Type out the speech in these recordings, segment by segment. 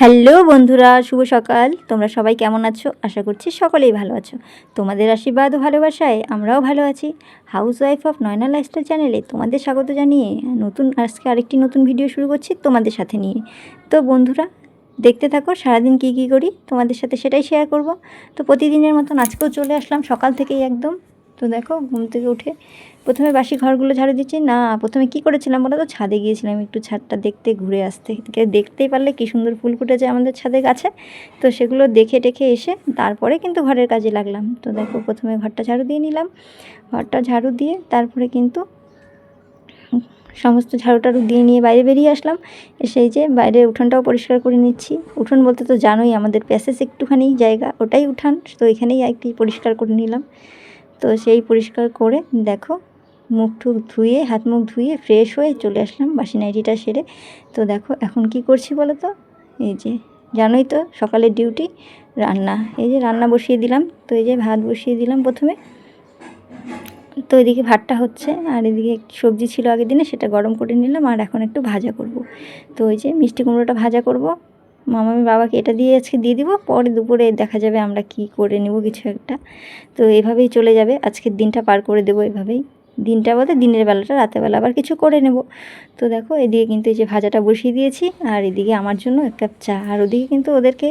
Hello বন্ধুরা, শুভ সকাল। তোমরা সবাই কেমন আছো? আশা করছি সকলেই ভালো আছো। তোমাদের আশীর্বাদ ও ভালোবাসায় আমরাও ভালো আছি। House wife of Nayana lifestyle চ্যানেলে তোমাদের স্বাগত জানিয়ে নতুন, আজকে আরেকটি নতুন ভিডিও শুরু করছি তোমাদের সাথে নিয়ে। তো বন্ধুরা, দেখতে থাকো, সারাদিন কী কী করি, তোমাদের সাথে সেটাই শেয়ার করব। তো প্রতিদিনের মতন আজকেও চলে আসলাম সকাল থেকেই একদম। তো দেখো, ঘুম থেকে উঠে প্রথমে বাসি ঘরগুলো ঝাড়ু দিচ্ছি। না, প্রথমে কি করেছিলাম বলো তো? ছাদে গিয়েছিলাম একটু ছাদটা দেখতে, ঘুরে আসতে। দেখতেই পারলে কি সুন্দর ফুল ফুটেছে আমাদের ছাদে গাছে। তো সেগুলো দেখে টেখে এসে তারপরে কিন্তু ঘরের কাজে লাগলাম। তো দেখো, প্রথমে ঘরটা ঝাড়ু দিয়ে নিলাম। ঘরটা ঝাড়ু দিয়ে তারপরে কিন্তু সমস্ত ঝাড়ু টাড়ু দিয়ে নিয়ে বাইরে বেরিয়ে আসলাম। এসে যে বাইরের উঠোনটাও পরিষ্কার করে নিচ্ছি। উঠোন বলতে তো জানোই আমাদের প্যাসেজ একটুখানি জায়গা, ওটাই উঠান। তো এখানেই কি পরিষ্কার করে নিলাম। তো সেই পরিষ্কার করে দেখো, মুখ টুক ধুয়ে, হাত মুখ ধুয়ে ফ্রেশ হয়ে চলে আসলাম বাসি নাইটিটা সেরে। তো দেখো এখন কি করছি বলো তো এই যে, জানোই তো সকালের ডিউটি রান্না। এই যে রান্না বসিয়ে দিলাম, তো এই যে ভাত বসিয়ে দিলাম প্রথমে। তো এদিকে ভাতটা হচ্ছে, আর এদিকে সবজি ছিল আগের দিনে, সেটা গরম করে নিলাম, আর এখন একটু ভাজা করব। তো ওই যে মিষ্টি কুমড়োটা ভাজা করব। মামামি বাবাকে এটা দিয়ে আজকে দিয়ে দিব, পরে দুপুরে দেখা যাবে আমরা কি করে নেব কিছু একটা। তো এভাবেই চলে যাবে, আজকের দিনটা পার করে দেবো এভাবেই। দিনটা বলতে দিনের বেলাটা, রাতের বেলা আবার কিছু করে নেব। তো দেখো, এদিকে কিন্তু এই যে ভাজাটা বসিয়ে দিয়েছি, আর এদিকে আমার জন্য এক কাপ চা। আর ওদিকে কিন্তু ওদেরকে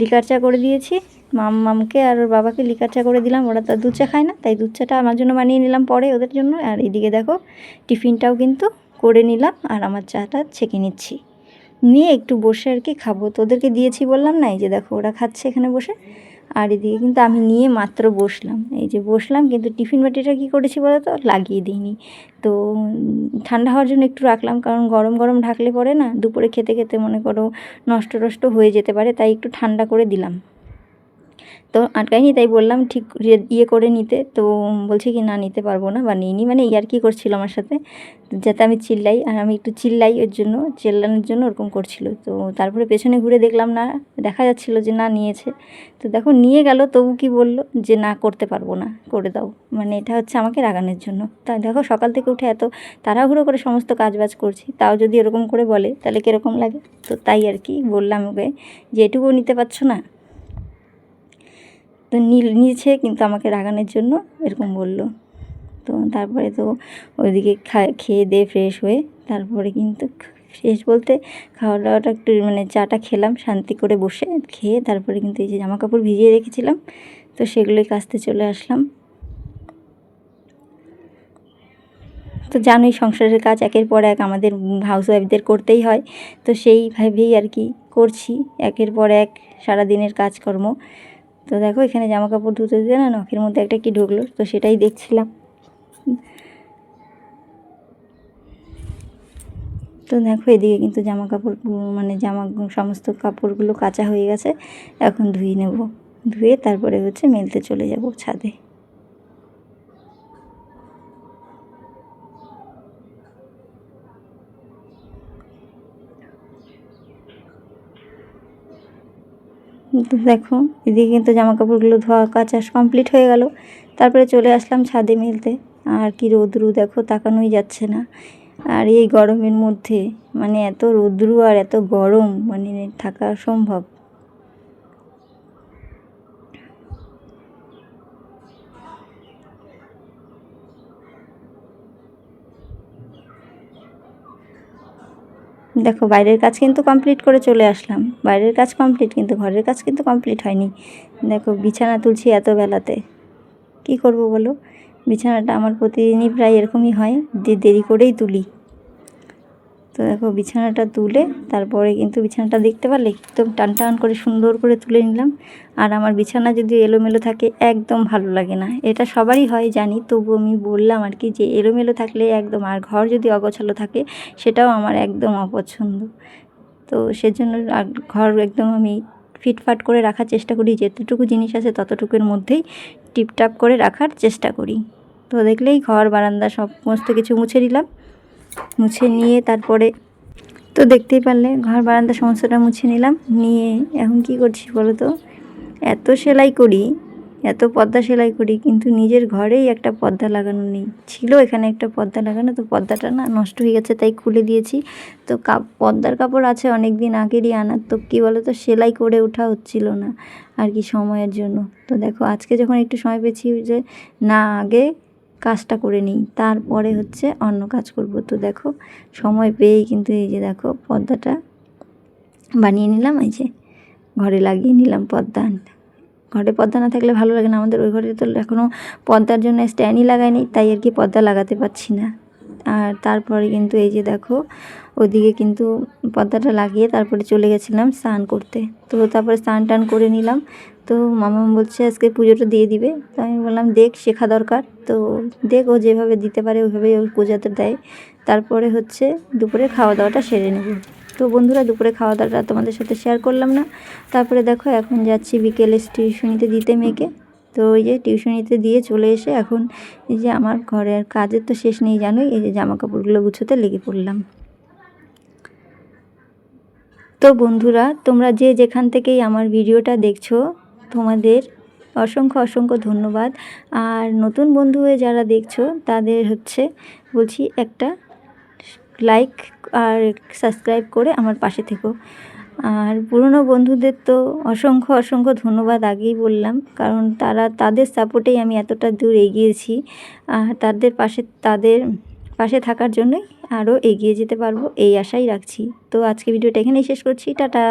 লিকার চা করে দিয়েছি। মাম, মামকে আর ওর বাবাকে লিকার চা করে দিলাম, ওরা তো দুধ চা খায় না, তাই দুধ চাটা আমার জন্য বানিয়ে নিলাম পরে ওদের জন্য। আর এদিকে দেখো, টিফিনটাও কিন্তু করে নিলাম, আর আমার চাটা ছেঁকে নিচ্ছি। নিয়ে একটু বসে আর কি খাব। তো ওদেরকে দিয়েছি বললাম না, এই যে দেখো ওরা খাচ্ছে এখানে বসে। আর এদিকে কিন্তু আমি নিয়ে মাত্র বসলাম। এই যে বসলাম, কিন্তু টিফিন বাটিটা কী করেছি বলো তো লাগিয়ে দিইনি। তো ঠান্ডা হওয়ার জন্য একটু রাখলাম, কারণ গরম গরম ঢাকলে পরে না, দুপুরে খেতে খেতে মনে করো নষ্ট টষ্ট হয়ে যেতে পারে, তাই একটু ঠান্ডা করে দিলাম। তো আটকাইনি তাই বললাম ঠিক ইয়ে করে নিতে। তো বলছে কি, না, নিতে পারব না বা নিইনি। মানে ইয়ার কি করছিল আমার সাথে। যাতে আমি চিল্লাই, আর আমি একটু চিল্লাই ওর জন্য, চেল্লানোর জন্য ওরকম করছিল। তো তারপরে পেছনে ঘুরে দেখলাম না, দেখা যাচ্ছিল যে না, নিয়েছে। তো দেখো, নিয়ে গেল, তবু কি বলল যে, না, করতে পারব না, করে দাও। মানে এটা হচ্ছে আমাকে রাগানোর জন্য। তা দেখো, সকাল থেকে উঠে এত তাড়াহুড়ো করে সমস্ত কাজবাজ করছি, তাও যদি এরকম করে বলে, তাহলে কীরকম লাগে? তো তাই আর কি বললাম ওকে, যে এটুকুও নিতে পারছ না তো নীল, নিয়েছে কিন্তু আমাকে রাগানোর জন্য এরকম বলল। তো তারপরে তো ওইদিকে খেয়ে দিয়ে ফ্রেশ হয়ে তারপরে কিন্তু ফ্রেশ বলতে খাওয়া দাওয়াটা একটু মানে চাটা খেলাম, শান্তি করে বসে খেয়ে তারপরে কিন্তু এই যে জামা কাপড় ভিজিয়ে রেখেছিলাম, তো সেগুলোই কাচতে চলে আসলাম। তো জানোই সংসারের কাজ একের পর এক আমাদের হাউস ওয়াইফদের করতেই হয়, তো সেইভাবেই আর কি করছি। একের পর এক সারাদিনের কাজকর্ম। তো দেখো, এখানে জামা কাপড় ধুতে দিতে না নখের মধ্যে একটা কি ঢুকলো, তো সেটাই দেখছিলাম। তো দেখো, এদিকে কিন্তু জামা কাপড় মানে জামা সমস্ত কাপড়গুলো কাঁচা হয়ে গেছে, এখন ধুয়ে নেব। ধুয়ে তারপরে হচ্ছে মেলতে চলে যাব ছাদে। দেখো, এদিকে কিন্তু জামা কাপড়গুলো ধোয়া কাচা কমপ্লিট হয়ে গেল। তারপরে চলে আসলাম ছাদে মিলতে। আর কি রোদ্রু, দেখো, তাকানোই যাচ্ছে না। আর এই গরমের মধ্যে মানে এত রোদ্রু আর এত গরম মানে থাকা সম্ভব। দেখো, বাইরের কাজ কিন্তু কমপ্লিট করে চলে আসলাম। বাইরের কাজ কমপ্লিট কিন্তু ঘরের কাজ কিন্তু কমপ্লিট হয়নি। দেখো, বিছানা তুলছি এত বেলাতে। কি করব বলো? বিছানাটা আমার প্রতিদিনই প্রায় এরকমই হয়, যে দেরি করেই তুলি। তো দেখো বিছানাটা তুলে তারপরে কিন্তু বিছানাটা দেখতে পারলে একদম টান টান করে সুন্দর করে তুলে নিলাম। আর আমার বিছানা যদি এলোমেলো থাকে একদম ভালো লাগে না। এটা সবারই হয়, জানি তবু আমি বললাম আর কি যে এলোমেলো থাকলে একদম, আর ঘর যদি অগোছালো থাকে সেটাও আমার একদম অপছন্দ। তো সেজন্য আর ঘর একদম আমি ফিটফাট করে রাখার চেষ্টা করি, যেতটুকু জিনিস আছে ততটুকুর মধ্যেই টিপটাপ করে রাখার চেষ্টা করি। তো দেখলেই ঘর, বারান্দা, সমস্ত কিছু মুছে দিলাম মুছে নিয়ে তারপরে তো দেখতেই পারলে ঘর বারান্দা সমস্তটা মুছে নিলাম। নিয়ে এখন কি করছি বলো তো? এত সেলাই করি, এত পর্দা সেলাই করি, কিন্তু নিজের ঘরেই একটা পর্দা লাগানো নেই। ছিল এখানে একটা পর্দা লাগানো, তো পর্দাটা না নষ্ট হয়ে গেছে, তাই খুলে দিয়েছি। তো পর্দার কাপড় আছে অনেক দিন আগেরই আনার, তো কী বলো তো, সেলাই করে ওঠা হচ্ছিল না আর কি সময়ের জন্য। তো দেখো, আজকে যখন একটু সময় পেয়েছি যে না, আগে কাজটা করে নিই। তারপরে হচ্ছে অন্য কাজ করব। তো দেখো, সময় পেয়েই কিন্তু এই যে দেখো পর্দাটা বানিয়ে নিলাম। এই যে ঘরে লাগিয়ে নিলাম পর্দা ঘরে পর্দা না থাকলে ভালো লাগে না। আমাদের ওই ঘরে তো এখনও পর্দার জন্য স্ট্যান্ডই লাগায়নি তাই আর কি পর্দা লাগাতে পারছি না। আর তারপরে কিন্তু এই যে দেখো, ওদিকে কিন্তু পর্দাটা লাগিয়ে তারপরে চলে গেছিলাম স্নান করতে। তো তারপরে স্নান টান করে নিলাম। তো মামা বলছে আজকে পুজোটা দিয়ে দিবে। তো আমি বললাম, দেখ, শেখা দরকার। তো দেখ, ও যেভাবে দিতে পারে, ওইভাবেই ও পূজাতে দেয়। তারপরে হচ্ছে দুপুরে খাওয়া দাওয়াটা সেরে নেব। তো বন্ধুরা, দুপুরে খাওয়া দাওয়াটা তোমাদের সাথে শেয়ার করলাম না। তারপরে দেখো, এখন যাচ্ছি বিকেলে টিউশনিতে দিতে মেয়েকে। তো ওই যে টিউশনিতে দিয়ে চলে এসে এখন এই যে আমার ঘরের কাজের তো শেষ নেই, জানোই? এই যে জামা কাপড়গুলো গুছোতে লেগে পড়লাম। তো বন্ধুরা, তোমরা যে যেখান থেকেই আমার ভিডিওটা দেখছ, তোমাদের অসংখ্য অসংখ্য ধন্যবাদ। আর নতুন বন্ধু হয়ে যারা দেখছ, তাদের হচ্ছে বলছি একটা লাইক আর সাবস্ক্রাইব করে আমার পাশে থেকো। আর পুরনো বন্ধুদের তো অসংখ্য অসংখ্য ধন্যবাদ আগেই বললাম, কারণ তারা তাদের সাপোর্টেই আমি এতটা দূর এগিয়েছি। আর তাদের পাশে তাদের পাশে থাকার জন্যই আরও এগিয়ে যেতে পারব, এই আশাই রাখছি। তো আজকে ভিডিওটা এখানেই শেষ করছি, টাটা।